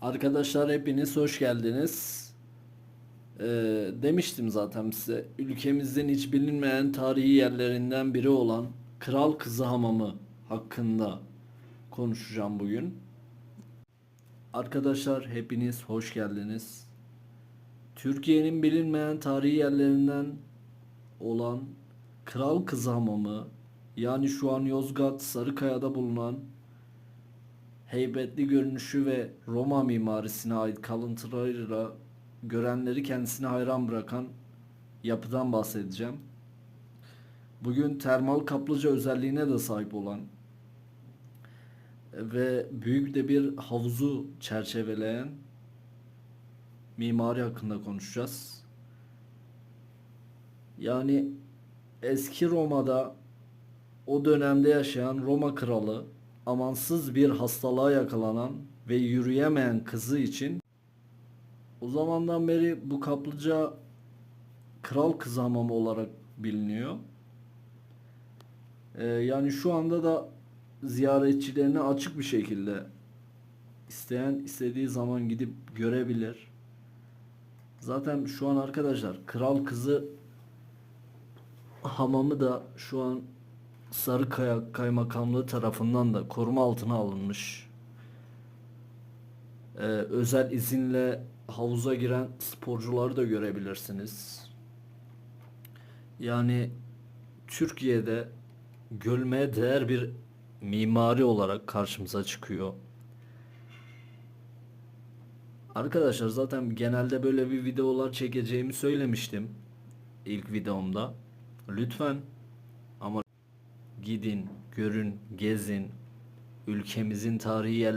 Arkadaşlar hepiniz hoş geldiniz. Ee, demiştim zaten size ülkemizin hiç bilinmeyen tarihi yerlerinden biri olan Kral Kızı Hamamı hakkında konuşacağım bugün. Arkadaşlar hepiniz hoş geldiniz. Türkiye'nin bilinmeyen tarihi yerlerinden olan Kral Kızı Hamamı yani şu an Yozgat Sarıkaya'da bulunan heybetli görünüşü ve Roma mimarisine ait kalıntılarıyla görenleri kendisine hayran bırakan yapıdan bahsedeceğim. Bugün termal kaplıca özelliğine de sahip olan ve büyük de bir havuzu çerçeveleyen mimari hakkında konuşacağız. Yani eski Roma'da o dönemde yaşayan Roma kralı amansız bir hastalığa yakalanan ve yürüyemeyen kızı için o zamandan beri bu kaplıca kral kızı hamamı olarak biliniyor. Ee, yani şu anda da ziyaretçilerine açık bir şekilde isteyen istediği zaman gidip görebilir. Zaten şu an arkadaşlar kral kızı hamamı da şu an Sarıkaya Kaymakamlığı tarafından da koruma altına alınmış. Ee, özel izinle havuza giren sporcuları da görebilirsiniz. Yani Türkiye'de görmeye değer bir mimari olarak karşımıza çıkıyor. Arkadaşlar zaten genelde böyle bir videolar çekeceğimi söylemiştim ilk videomda. Lütfen gidin, görün, gezin. Ülkemizin tarihi yerleri